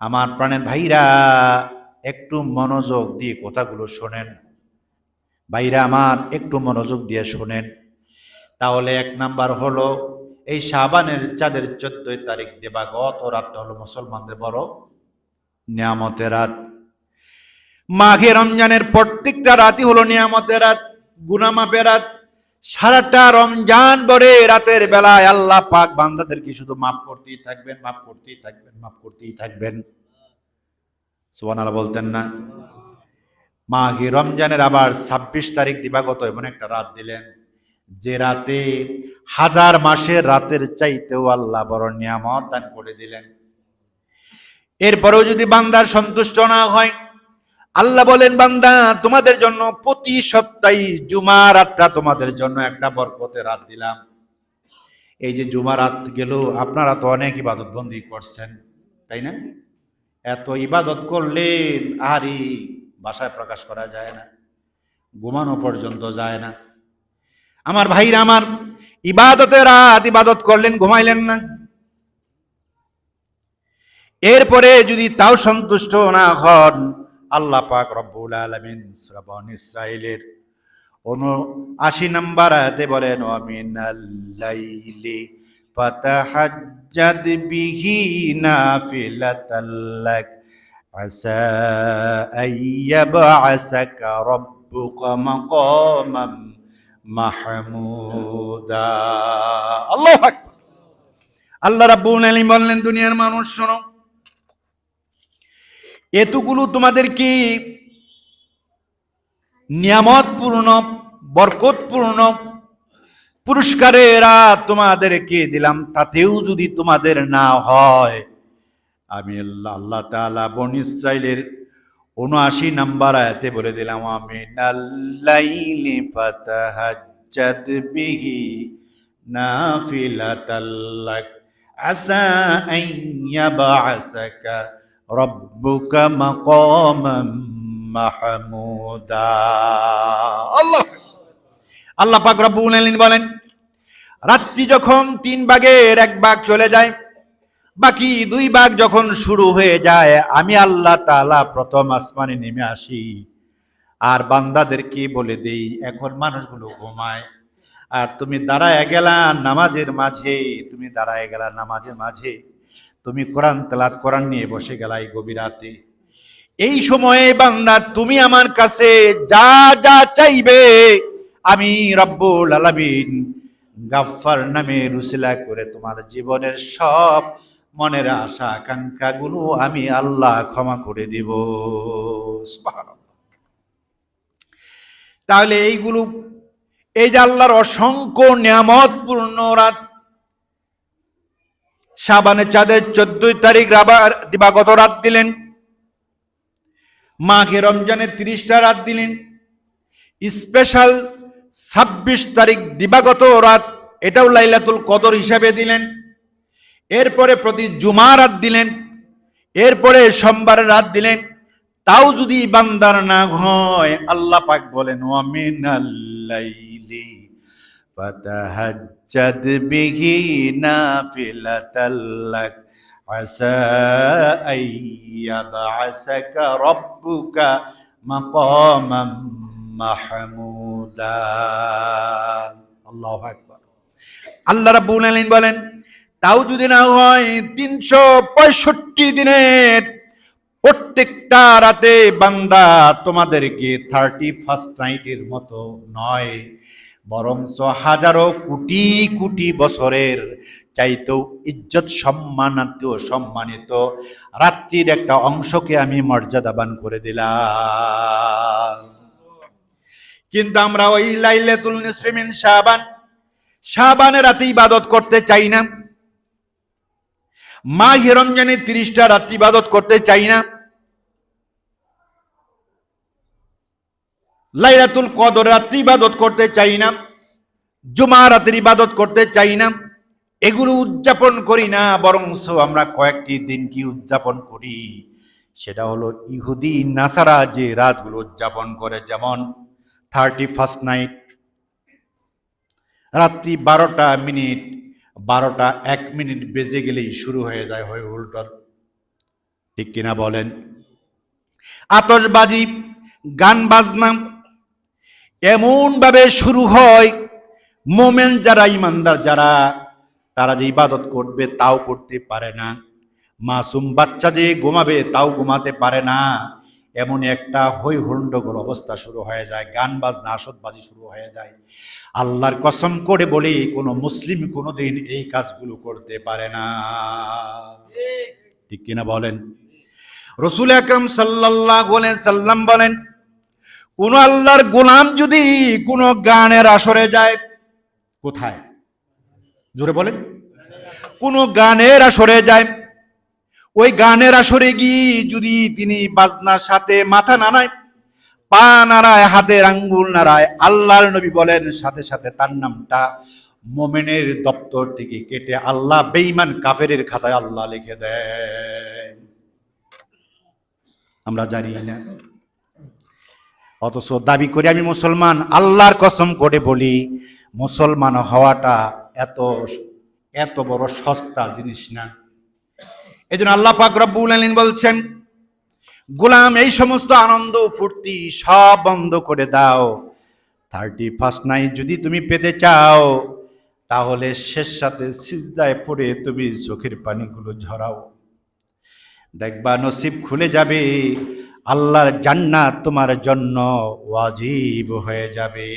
আমার প্রাণের ভাইরা, একটু মনোযোগ দিয়ে কথাগুলো শোনেন। ভাইরা আমার, একটু মনোযোগ দিয়ে শোনেন। তাহলে এক নাম্বার হলো, এই শাবানের চাঁদের চোদ্দই তারিখ দেবাগত রাতটা হলো মুসলমানদের বড় নিয়ামতের রাত। মাঘে রমজানের প্রত্যেকটা রাতই হলো নিয়ামতের রাত, গুনামাপের রাত সারাটা রমজান ভরে রাতের বেলায় আল্লাহ পাক বান্দাদেরকে শুধু মাফ করতেই থাকবেন, মাফ করতেই থাকবেন, মাফ করতেই থাকবেন। সুবহানাল্লাহ বলতেন না? মাঘে রমজানের আবার ছাব্বিশ তারিখ দিবাগত এমন একটা রাত দিলেন, যে রাতে হাজার মাসের রাতের চাইতেও আল্লাহ বড় নিয়ামত দান করে দিলেন। এরপরেও যদি বান্দার সন্তুষ্ট না হয় আল্লাহ বলেন, বান্দা, তোমাদের জন্য প্রতি সপ্তাহে জুমা রাতটা তোমাদের জন্য একটা বরকতে রাত দিলাম। এই যে জুমা রাত গেল, আপনারা তো অনেক ইবাদত বন্দি করছেন, তাই না? এত ইবাদত করলেন আরই ভাষায় প্রকাশ করা যায় না, ঘুমানো পর্যন্ত যায় না। আমার ভাইরা, আমার ইবাদতের রাত ইবাদত করলেন, ঘুমাইলেন না। এরপরে যদি তাও সন্তুষ্ট না হন আল্লাহ পাক রব্বুল আলমিন শ্রবণ ইসরায়েলের অনু আশি নম্বর আয়াতে বলেন অমিনাল্লাইলি ফাতাহাজ্জাদ বিহি নাফিলাতাল্লাক আসা আইয়াবআসাকা রব্বুকা মাকামাম মাহমুদা। আল্লাহু আল্লাহ রাব্বুল আলামিন বললেন, দুনিয়ার মানুষ শোনো এতগুলো তোমাদেরকে নিয়ামতপূর্ণ, বরকতপূর্ণ পুরস্কারেরা তোমাদেরকে দিলাম, তাতেও যদি তোমাদের না হয়? আমি আল্লাহ তাআলা বন ইসরাইলের উনআশি নাম্বার আয়াতে বলে দিলাম আমি নাল্লাইলি ফাতাহাজ্জাদ বিহি নাফিলাতাল্লাক আসা আইয়াবাসাকা রব্বুকা মাকামাম মাহমুদা। আল্লাহ। আল্লাহ পাক রব্বুল আলামিন বলেন, রাত্রি যখন তিন ভাগের এক ভাগ চলে যায়, বাকি দুই ভাগ যখন শুরু হয়ে যায়, আমি আল্লাহ তাআলা প্রথম আসমানে নেমে আসি। আর বান্দাদেরকে বলে দেই, এখন মানুষগুলো ঘুমায়। আর তুমি দাঁড়ায় গেলা নামাজের মাঝে, তুমি দাঁড়ায় গেলা নামাজের মাঝে। তুমি কোরআন তেলাত কোরআন নিয়ে বসে গেলাই গভীর রাতে। এই সময়ে বান্দা, তুমি আমার কাছে যা যা চাইবে, আমি রব্বুল আলামিন গাফফার নামে রুসিলা করে তোমার জীবনের সব মনের আশা, আকাঙ্ক্ষাগুলো আমি আল্লাহ ক্ষমা করে দিব। তাহলে এইগুলো, এই যে আল্লাহর অসংখ্য নিয়ামতপূর্ণ রাত সাবানে চাঁদের চোদ্দই তারিখ রাবার দিবাগত রাত দিলেন? মাঘে রমজানের তিরিশটা রাত দিলেন। স্পেশাল ছাব্বিশ তারিখ দিবাগত রাত? এটাও লাইলাতুল কদর হিসাবে দিলেন। এরপরে প্রতি জুমা রাত দিলেন। এরপরে সোমবার রাত দিলেন। তাও যদি বান্দার না হয়, আল্লাহ পাক বলেন ওয়ামিনাল্লাইলি فتهجد به نافلة لك عسى أن يبعثك ربك مقاما محمودا الله أكبر আল্লাহ রাব্বুল আলামিন বলেন তাও যদি না হয় তিনশো পঁয়ষট্টি দিনের প্রত্যেকটা রাতে বান্দা তোমাদেরকে থার্টি ফার্স্ট নাইটের মতো নয় বরঞ্চ হাজারো কোটি কোটি বছরের চাইতেও ইজ্জত সম্মানিত সম্মানিত রাত্রির একটা অংশকে আমি মর্যাদাবান করে দিলাম। কিন্তু আমরা ওই লাইলাতুল নিসফি মিন শাবান, শাবানের রাতে ইবাদত করতে চাই না। মা হিরঞ্জনের তিরিশটা রাত্রি ইবাদত করতে চাই না। লাইলাতুল কদর রাত্রি ইবাদত করতে চাই না জুমা রাতের ইবাদত করতে চাই না, এগুলো উদযাপন করি না, বরংস আমরা কয়েকটি দিন কি উদযাপন করি? সেটা হলো ইহুদি, নাসারা যে রাতগুলো উদযাপন করে, যেমন থার্টি ফার্স্ট নাইট রাত্রি বারোটা মিনিট, বারোটা এক মিনিট বেজে গেলেই শুরু হয়ে যায়, হয়ে উল্টল ঠিক কিনা বলেন? আতশবাজি, গান বাজনা এমন ভাবে শুরু হয়, মোমেন যারা, ইমানদার যারা, তারা যে ইবাদত করবে তাও করতে পারে না। মাসুম বাচ্চা যে ঘুমাবে তাও ঘুমাতে পারে না। এমন একটা হই হন্ডগোল অবস্থা শুরু হয়ে যায়, গান বাজনা আসতবাজি শুরু হয়ে যায়। আল্লাহর কসম করে বলি, কোনো মুসলিম কোনোদিন এই কাজগুলো করতে পারে না। ঠিক কিনা বলেন? রসুল আকরম সাল্লাহ সাল্লাম বলেন কোন আল্লাহর গোলাম যদি কোন গানের আসরে যায়, কোথায়? জোরে বলেন। কোন গানের আসরে যায়, ওই গানের আসরে গিয়ে যদি তিনি বাজনার সাথে মাথা নাড়ায়, পা নাড়ায়, হাতের আঙ্গুল নাড়ায়, আল্লাহর নবী বলেন, সাথে সাথে তার নামটা মোমেনের দপ্তর থেকে কেটে আল্লাহ বেইমান কাফেরের খাতায় আল্লাহ লিখে দেয়। আমরা জানি না। অথচ দাবি করি আমি মুসলমান, আল্লাহর কসম করে বলি, মুসলমান হওয়াটা এত এত বড় সস্তা জিনিস না। এই জন্য আল্লাহ পাক রব্বুল আলামিন বলছেন, গোলাম, এই সমস্ত আনন্দ ফুর্তি সব বন্ধ করে দাও। থার্টি ফার্স্ট নাইট যদি তুমি পেতে চাও, তাহলে শেষ সাথে সিজদায় পড়ে তুমি চোখের পানিগুলো ঝরাও। দেখবা নসিব খুলে যাবে আল্লাহর জান্নাত তোমার জন্য ওয়াজিব হয়ে যাবে।